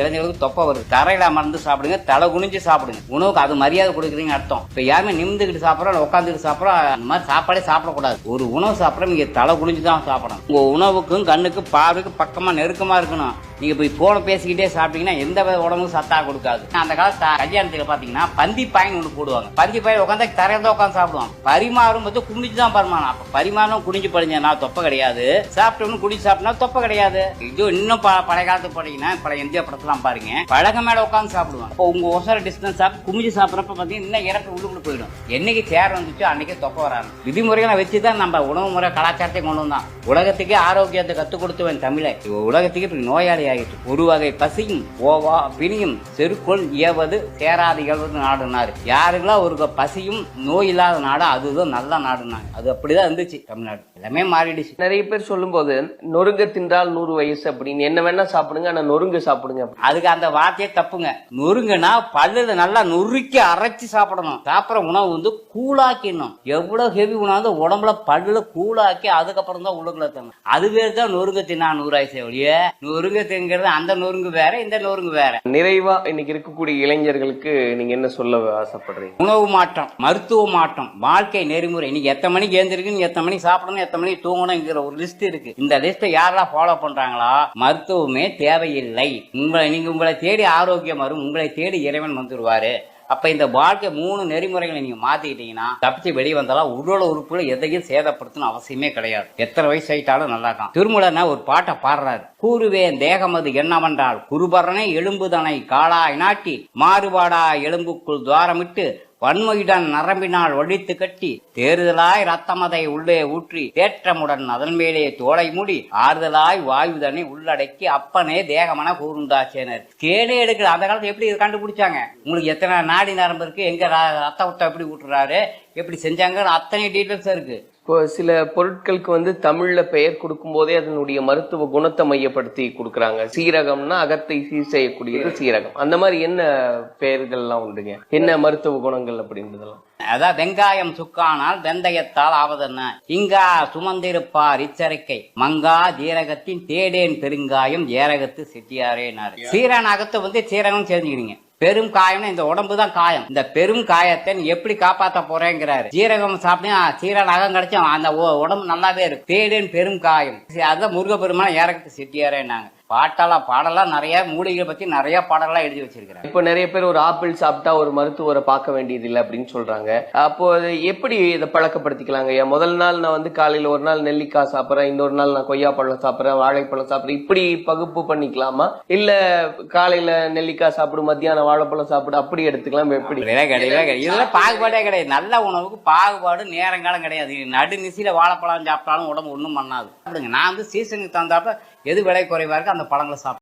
இளைஞர்களுக்கு தொப்பை வருது. தரையில அமர்ந்து சாப்பிடுங்க தலை குனிஞ்சு சாப்பிடுங்க. உணவுக்கு அது மரியாதை கொடுக்குறீங்க அர்த்தம். இப்ப யாருமே நிமிந்துக்கிட்டு சாப்பிடறோம் உட்காந்துக்கிட்டு சாப்பிடறோம் அந்த மாதிரி சாப்பாடே சாப்பிடக்கூடாது. ஒரு உணவு சாப்பிட நீங்க தலை குனிஞ்சு தான் சாப்பிடணும். உங்க உணவுக்கும் கண்ணுக்கு பார்வைக்கு பக்கமா நெருக்கமா இருக்கணும். நீங்க போய் போன பேசிக்கிட்டே சாப்பிட்டீங்கன்னா எந்த வித உடம்பும் சத்தா கொடுக்காது. அந்த காலத்து கல்யாணத்துல பாத்தீங்கன்னா பந்தி பாயின் ஒன்று போடுவாங்க. பந்தி பாயின் உட்காந்து தரையில உட்காந்து சாப்பிடுவாங்க. பரிமாறும் போது குனிஞ்சு தான் பரிமாறணும் அப்ப பரிமாறும் குனிஞ்சு படிஞ்சா தொப்பை கிடையாது. சாப்பிட்டோம்னு குடிச்சு சாப்பிட்டா தொப்பை கிடையாது. இது இன்னும் ப- பழைய காலத்து போனீங்கன்னா பழைய இந்தியா படத்தெல்லாம் பாருங்க. பழக மேல உட்காந்து சாப்பிடுவாங்க. இப்போ உங்க ஒசர டிஸ்டன்ஸ் சாப்பிட்டு குமிஞ்சு சாப்பிட்றப்ப பாத்தீங்கன்னா இன்னும் இறப்பு உள்ளுக்குள்ள போயிடும். என்னைக்கு சேர் வந்துச்சோ அன்னைக்கே தொப்பை வராது. விதிமுறைகளை வச்சு தான் நம்ம உணவு முறை கலாச்சாரத்தை கொண்டு வந்தான். உலகத்துக்கே ஆரோக்கியத்தை கத்துக் கொடுத்தவன் தமிழை. உலகத்துக்கு இப்படி நோயாளியா ஆகிட்டு ஒரு வகை பசியும் ஓவா பிணியும் செருக்குள் ஏவது சேராது இயல்வது நாடுனாரு. யாருக்கெல்லாம் ஒரு பசியும் நோய் இல்லாத நாடு அதுதான் நல்ல நாடுனாங்க. அது அப்படிதான் இருந்துச்சு தமிழ்நாடு. எல்லாமே மாறிடுச்சு. நிறைய பேர் சொல்லும்போது நொறுங்க தின்றால் நூறு வயசு அப்படின்னு. என்ன வேணா சாப்பிடுங்க ஆனா நொறுங்க சாப்பிடுங்க. அதுக்கு அந்த வார்த்தையே தப்புங்க. நொறுங்குனா பல்லுல நல்லா நொறுக்கி அரைச்சு சாப்பிடணும். சாப்பிட்ற உணவு வந்து கூழாக்கிடணும். எவ்வளவு ஹெவி உணவு உடம்புல பல்லுல கூழாக்கி அதுக்கப்புறம் தான் உள்ளுக்குள்ள அது பேர் தான் நொறுங்க தின்னா நூறாயிசை ஒழிய நொறுங்க திங்கிறது அந்த நொறுங்கு வேற இந்த நொறுங்கு வேற. நிறைவா இன்னைக்கு இருக்கக்கூடிய இளைஞர்களுக்கு நீங்க என்ன சொல்ல ஆசைப்படுறீங்க? உணவு மாற்றம் மருத்துவ மாற்றம் வாழ்க்கை நெறிமுறை. இன்னைக்கு எத்தனை மணிக்கு எழுந்திருக்கு எத்தனை மணிக்கு சாப்பிடணும் எத்தனை மணிக்கு தூங்கணுங்கிற ஒரு லிஸ்ட் இருக்கு. இந்த லிஸ்ட்டை யாரெல்லாம் ஃபாலோ பண்றாங்களா? மருத்துவமே தேவையில்லை. உங்களை நீங்க உங்களை தேடி ஆரோக்கியம் வரும். உங்களை தேடி இறைவன் வந்துருவாரு. அப்ப இந்த வாழ்க்கை மூணு நெறிமுறைகளை நீங்க மாத்திக்கிட்டீங்கன்னா தப்பிச்சு வெளியே வந்தாலும் உடல் உறுப்புகளை எதையும் சேதப்படுத்தணும் அவசியமே கிடையாது. எத்தனை வயசு ஆயிட்டாலும் நல்லா தான் திருமலன ஒரு பாட்டை பாடுறாரு. கூறுவேன் தேகமது என்னவென்றால் குருபரனை எலும்புதனை காளாய் நாட்டி மாறுபாடா எலும்புக்குள் துவாரமிட்டு வன்மையுடன் நரம்பினால் ஒழித்து கட்டி தேறுதலாய் ரத்தமதை உள்ளே ஊற்றி தேற்றமுடன் அதன் மேலே தோலை மூடி ஆறுதலாய் வாயுதனை உள்ளடக்கி அப்பனே தேகமன கூர்ந்தாச்சேனர் கேடே எடுக்கல அந்த காலத்துல எப்படி இதை கண்டுபிடிச்சாங்க? உங்களுக்கு எத்தனை நாடி நரம்பு இருக்கு? எங்க ரத்த உத்தம் எப்படி ஊட்டுறாரு? எப்படி செஞ்சாங்க? அத்தனை டீட்டெயில்ஸ் இருக்கு. இப்போ சில பொருட்களுக்கு வந்து தமிழ்ல பெயர் கொடுக்கும் போதே அதனுடைய மருத்துவ குணத்தை மையப்படுத்தி கொடுக்கறாங்க. சீரகம்னா அகத்தை சீர் செய்யக்கூடியது சீரகம். அந்த மாதிரி என்ன பெயர்கள்லாம் உண்டுங்க? என்ன மருத்துவ குணங்கள் அப்படின்றதெல்லாம்? அதான் வெங்காயம் சுக்கானால் வெந்தயத்தால் ஆவதென்ன? இங்கா சுமந்திருப்பார் இச்சரிக்கை. மங்கா ஜீரகத்தின் தேடேன் பெருங்காயம் ஏரகத்து செட்டியாரேனாரு. சீரன் அகத்தை வந்து சீரகம் தெரிஞ்சுக்கிறீங்க பெரும் காயம்னா இந்த உடம்பு தான் காயம். இந்த பெரும் காயத்தை நீ எப்படி காப்பாத்த போறேங்கிறாரு. ஜீரகம் சாப்பிட்டா சீரக நகம் கிடைச்சும் அந்த உடம்பு நல்லாவே இருக்கு. பேடுன்னு பெரும் காயம். சரி, அதான் முருகப்பெருமான ஏரகத்து செட்டியாரேனாங்க பாட்டெல்லாம் பாடலாம் நிறைய மூலிகை பத்தி நிறைய பாடலாம் எழுதி வச்சிருக்கிறேன் இப்போ நிறைய பேர் ஒரு ஆப்பிள் சாப்பிட்டா ஒரு மருத்துவரை பார்க்க வேண்டியது இல்லை அப்படின்னு சொல்றாங்க. அப்போ எப்படி இதை பழக்கப்படுத்திக்கலாங்க? ஐயா முதல் நாள் நான் வந்து காலையில ஒரு நாள் நெல்லிக்காய் சாப்பிட்றேன் இன்னொரு நாள் நான் கொய்யாப்பழம் சாப்பிட்றேன் வாழைப்பழம் சாப்பிட்றேன் இப்படி பகுப்பு பண்ணிக்கலாமா? இல்ல காலையில நெல்லிக்காய் சாப்பிடு மத்தியானம் வாழைப்பழம் சாப்பிடு அப்படி எடுத்துக்கலாம் எப்படி? கிடையாது. இதெல்லாம் பாகுபாடே கிடையாது. நல்ல உணவுக்கு பாகுபாடு நேரங்காலம் கிடையாது. நடு நிசியில வாழைப்பழம் சாப்பிட்டாலும் உடம்பு ஒன்றும் பண்ணாது. நான் வந்து சீசனுக்கு தகுந்தாப்ப எது விலை குறைவா இருக்கு அந்த பழங்களை சாப்பிடுவேன்